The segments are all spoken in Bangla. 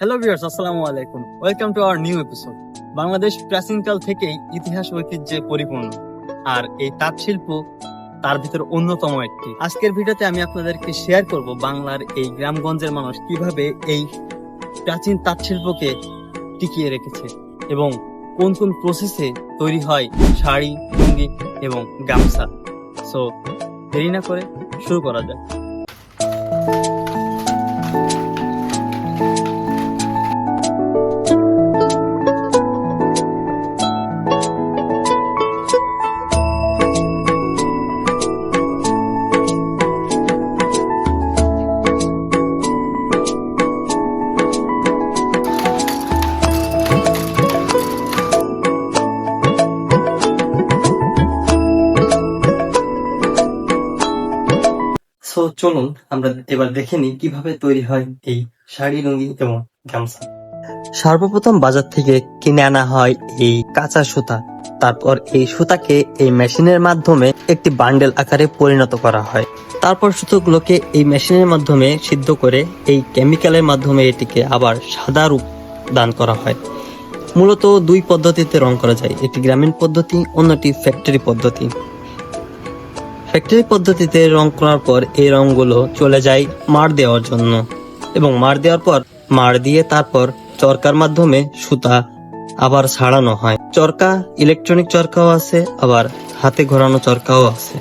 হ্যালো ভিউয়ার্স আসসালামু আলাইকুম। Welcome to our new episode Bangladesh প্রাচীনকাল থেকেই ইতিহাস ঐতিহ্যে পরিপূর্ণ। আর এই তাঁত শিল্প তার ভিতর অন্যতম একটি। আজকের ভিডিওতে আমি আপনাদেরকে শেয়ার করব বাংলার এই গ্রামগঞ্জের মানুষ কীভাবে এই প্রাচীন তাঁত শিল্পকে টিকিয়ে রেখেছে এবং কোন কোন প্রসেসে তৈরি হয় শাড়ি, লুঙ্গি এবং গামছা। সো দেরি না করে শুরু করা যাক। সো চলুন আমরা এবার দেখে নিই কীভাবে তৈরি হয় এই শাড়ি লুঙ্গি এবং গামছা। সর্বপ্রথম বাজার থেকে কিনে আনা হয় এই কাঁচা সুতা। তারপর এই সুতাকে এই মেশিনের মাধ্যমে একটি বান্ডেল আকারে পরিণত করা হয়। তারপর সুতোগুলোকে এই মেশিনের মাধ্যমে সিদ্ধ করে এই কেমিক্যালের মাধ্যমে এটিকে আবার সাদা রূপ দান করা হয়। মূলত দুই পদ্ধতিতে রং করা যায়। একটি গ্রামীণ পদ্ধতি, অন্যটি ফ্যাক্টরি পদ্ধতি। ফ্যাক্টরি পদ্ধতিতে রং করার পর এই রংগুলো চলে যায় মার দেওয়ার জন্য। এবং মার দেওয়ার পর মার দিয়ে তারপর চরকার মাধ্যমে সুতা আবার ছাড়ানো হয়। চরকা, ইলেকট্রনিক চরকাও আছে, আবার হাতে ঘোরানো চরকাও আছে।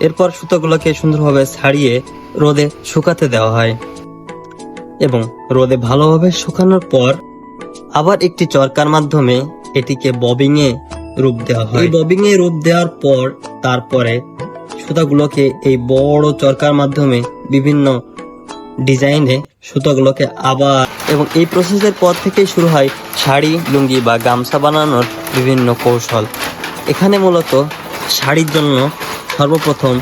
এরপর সুতাগুলোকে সুন্দরভাবে ছাড়িয়ে রোদে শুকাতে দেওয়া হয়। এবং রোদে ভালোভাবে শুকানোর পর আবার একটি চরকার মাধ্যমে এটিকে ববিং এ রূপ দেওয়া হয়। এই ববিং এ রূপ দেওয়ার পর তারপরে সুতাগুলোকে এই বড় চরকার মাধ্যমে বিভিন্ন ডিজাইনে সুতাগুলোকে আবার এবং এই প্রসেসের পর থেকেই শুরু হয় শাড়ি, লুঙ্গি বা গামছা বানানোর বিভিন্ন কৌশল। এখানে মূলত শাড়ির জন্য সর্বপ্রথম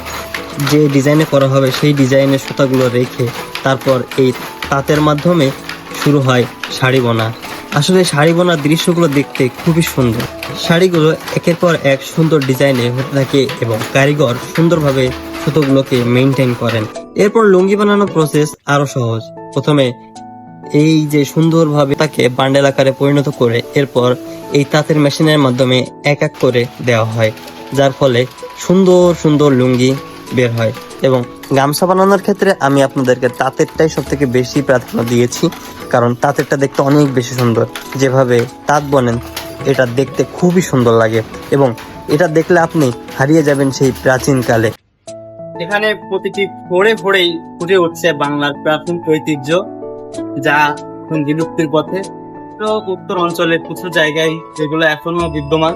যে ডিজাইনে করা হবে সেই ডিজাইনের সুতাগুলো রেখে তারপর এই তাঁতের মাধ্যমে শুরু হয় শাড়ি বোনা। আসলে শাড়ি বোনার দৃশ্যগুলো দেখতে খুবই সুন্দর। শাড়িগুলো একের পর এক সুন্দর ডিজাইনে হতে থাকে এবং কারিগর সুন্দরভাবে সুতোগুলোকে মেনটেন করেন। এরপর লুঙ্গি বানানোর প্রসেস আরও সহজ। প্রথমে এই যে সুন্দরভাবে তাকে বান্ডেল আকারে পরিণত করে এরপর এই তাঁতের মেশিনের মাধ্যমে এক এক করে দেওয়া হয়, যার ফলে সুন্দর সুন্দর লুঙ্গি বের হয় এবং গামছা বানানোর ক্ষেত্রে আমি আপনাদেরকে তাঁতেরটাই সব থেকে বেশি প্রাধান্য দিয়েছি। কারণ তাঁতেরটা দেখতে অনেক বেশি সুন্দর। যেভাবে তাঁত বনেন, এটা দেখতে খুবই সুন্দর লাগে এবং এটা দেখলে আপনি হারিয়ে যাবেন সেই প্রাচীন কালে। এখানে প্রতিটি ভোরে ফোড়েই ফুটে উঠছে বাংলার প্রাচীন ঐতিহ্য, যা এখন বিলুপ্তির পথে। তো উত্তর অঞ্চলে কিছু জায়গায় যেগুলো এখনও বিদ্যমান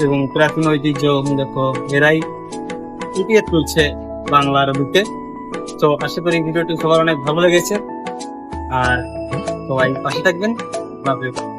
এবং প্রাচীন ঐতিহ্য, দেখো, এরাই ফুটিয়ে তুলছে। বাংলার বুকে তো আশা করি ভিডিওটি সবার অনেক ভালো লেগেছে। আর সবাই পাশে থাকবেন। ভালো